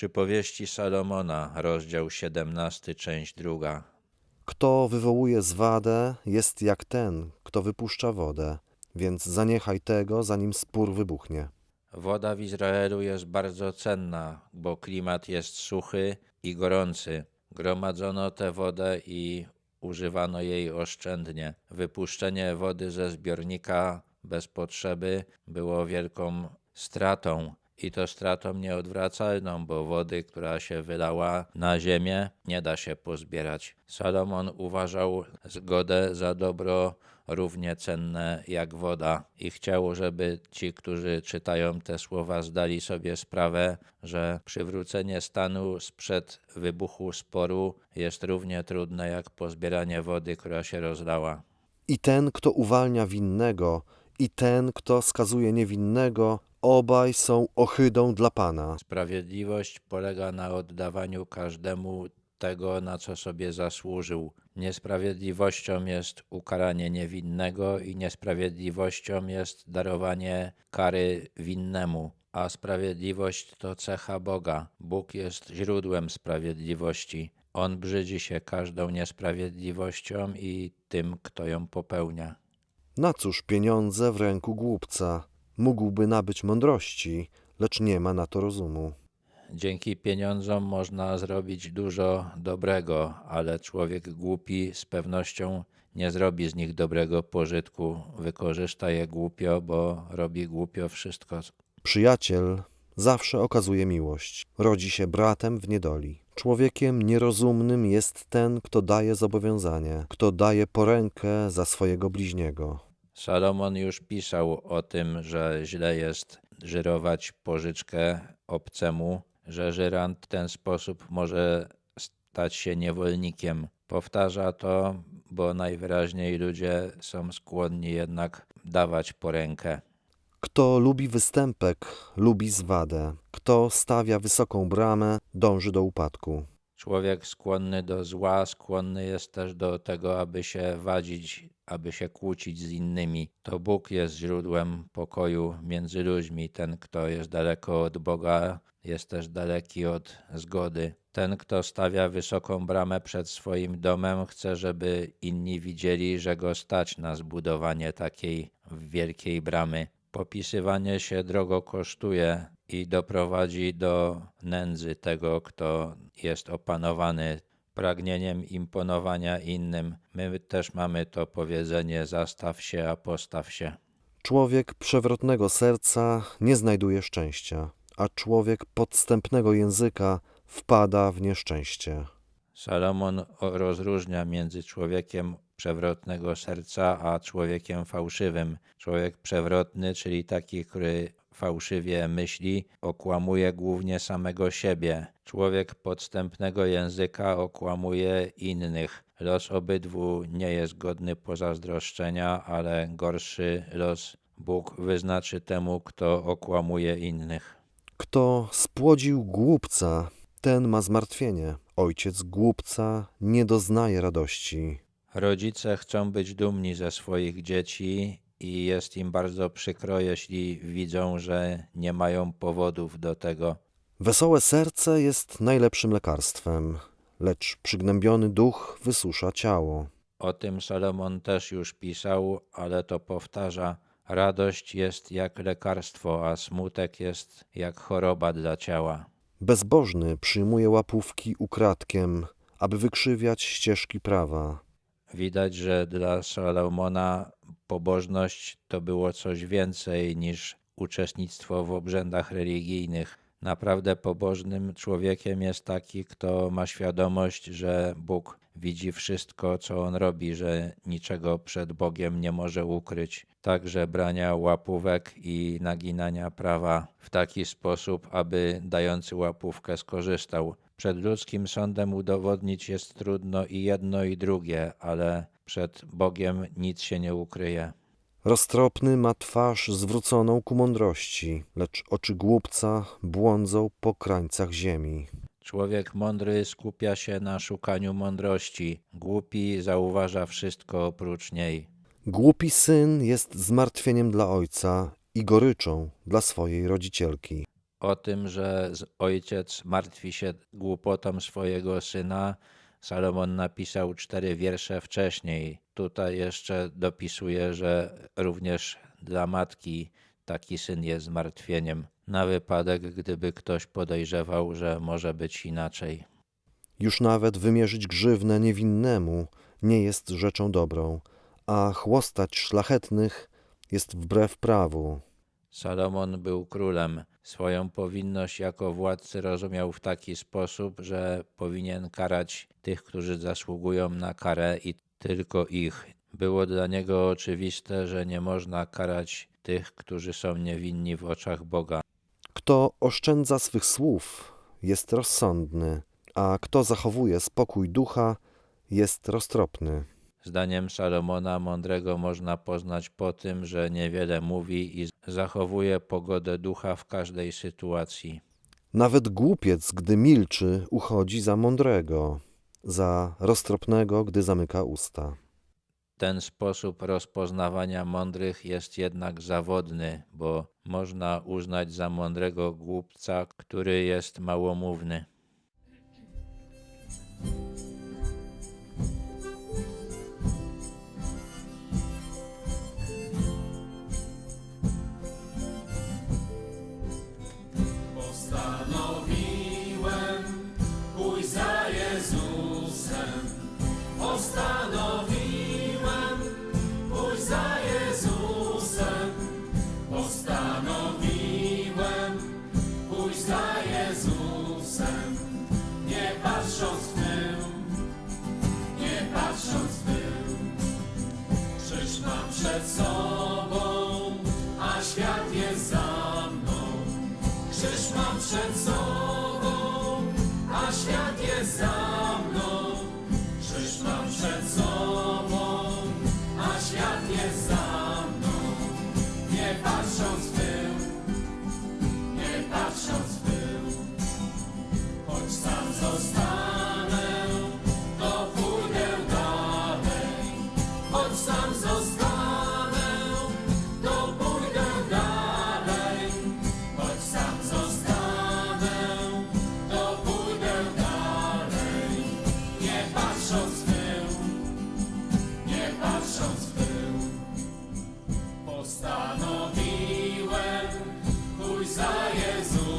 Przypowieści Salomona, rozdział 17, część druga. Kto wywołuje zwadę, jest jak ten, kto wypuszcza wodę, więc zaniechaj tego, zanim spór wybuchnie. Woda w Izraelu jest bardzo cenna, bo klimat jest suchy i gorący. Gromadzono tę wodę i używano jej oszczędnie. Wypuszczenie wody ze zbiornika bez potrzeby było wielką stratą. I to stratą nieodwracalną, bo wody, która się wylała na ziemię, nie da się pozbierać. Salomon uważał zgodę za dobro równie cenne jak woda i chciał, żeby ci, którzy czytają te słowa, zdali sobie sprawę, że przywrócenie stanu sprzed wybuchu sporu jest równie trudne jak pozbieranie wody, która się rozlała. I ten, kto uwalnia winnego, i ten, kto skazuje niewinnego, obaj są ohydą dla Pana. Sprawiedliwość polega na oddawaniu każdemu tego, na co sobie zasłużył. Niesprawiedliwością jest ukaranie niewinnego i niesprawiedliwością jest darowanie kary winnemu. A sprawiedliwość to cecha Boga. Bóg jest źródłem sprawiedliwości. On brzydzi się każdą niesprawiedliwością i tym, kto ją popełnia. Na cóż pieniądze w ręku głupca? Mógłby nabyć mądrości, lecz nie ma na to rozumu. Dzięki pieniądzom można zrobić dużo dobrego, ale człowiek głupi z pewnością nie zrobi z nich dobrego pożytku. Wykorzysta je głupio, bo robi głupio wszystko. Przyjaciel zawsze okazuje miłość, rodzi się bratem w niedoli. Człowiekiem nierozumnym jest ten, kto daje zobowiązanie, kto daje porękę za swojego bliźniego. Salomon już pisał o tym, że źle jest żyrować pożyczkę obcemu, że żyrant w ten sposób może stać się niewolnikiem. Powtarza to, bo najwyraźniej ludzie są skłonni jednak dawać porękę. Kto lubi występek, lubi zwadę. Kto stawia wysoką bramę, dąży do upadku. Człowiek skłonny do zła, skłonny jest też do tego, aby się wadzić, aby się kłócić z innymi. To Bóg jest źródłem pokoju między ludźmi. Ten, kto jest daleko od Boga, jest też daleki od zgody. Ten, kto stawia wysoką bramę przed swoim domem, chce, żeby inni widzieli, że go stać na zbudowanie takiej wielkiej bramy. Popisywanie się drogo kosztuje i doprowadzi do nędzy tego, kto jest opanowany pragnieniem imponowania innym. My też mamy to powiedzenie: zastaw się, a postaw się. Człowiek przewrotnego serca nie znajduje szczęścia, a człowiek podstępnego języka wpada w nieszczęście. Salomon rozróżnia między człowiekiem przewrotnego serca a człowiekiem fałszywym. Człowiek przewrotny, czyli taki, który fałszywie myśli, okłamuje głównie samego siebie. Człowiek podstępnego języka okłamuje innych. Los obydwu nie jest godny pozazdroszczenia, ale gorszy los Bóg wyznaczy temu, kto okłamuje innych. Kto spłodził głupca, ten ma zmartwienie. Ojciec głupca nie doznaje radości. Rodzice chcą być dumni ze swoich dzieci i jest im bardzo przykro, jeśli widzą, że nie mają powodów do tego. Wesołe serce jest najlepszym lekarstwem, lecz przygnębiony duch wysusza ciało. O tym Salomon też już pisał, ale to powtarza. Radość jest jak lekarstwo, a smutek jest jak choroba dla ciała. Bezbożny przyjmuje łapówki ukradkiem, aby wykrzywiać ścieżki prawa. Widać, że dla Salomona pobożność to było coś więcej niż uczestnictwo w obrzędach religijnych. Naprawdę pobożnym człowiekiem jest taki, kto ma świadomość, że Bóg widzi wszystko, co on robi, że niczego przed Bogiem nie może ukryć. Także brania łapówek i naginania prawa w taki sposób, aby dający łapówkę skorzystał. Przed ludzkim sądem udowodnić jest trudno i jedno, i drugie, ale przed Bogiem nic się nie ukryje. Roztropny ma twarz zwróconą ku mądrości, lecz oczy głupca błądzą po krańcach ziemi. Człowiek mądry skupia się na szukaniu mądrości, głupi zauważa wszystko oprócz niej. Głupi syn jest zmartwieniem dla ojca i goryczą dla swojej rodzicielki. O tym, że ojciec martwi się głupotą swojego syna, Salomon napisał cztery wiersze wcześniej. Tutaj jeszcze dopisuje, że również dla matki taki syn jest zmartwieniem, na wypadek, gdyby ktoś podejrzewał, że może być inaczej. Już nawet wymierzyć grzywnę niewinnemu nie jest rzeczą dobrą, a chłostać szlachetnych jest wbrew prawu. Salomon był królem. Swoją powinność jako władcy rozumiał w taki sposób, że powinien karać tych, którzy zasługują na karę i tylko ich. Było dla niego oczywiste, że nie można karać tych, którzy są niewinni w oczach Boga. Kto oszczędza swych słów, jest rozsądny, a kto zachowuje spokój ducha, jest roztropny. Zdaniem Salomona mądrego można poznać po tym, że niewiele mówi i zachowuje pogodę ducha w każdej sytuacji. Nawet głupiec, gdy milczy, uchodzi za mądrego, za roztropnego, gdy zamyka usta. Ten sposób rozpoznawania mądrych jest jednak zawodny, bo można uznać za mądrego głupca, który jest małomówny. Jesus.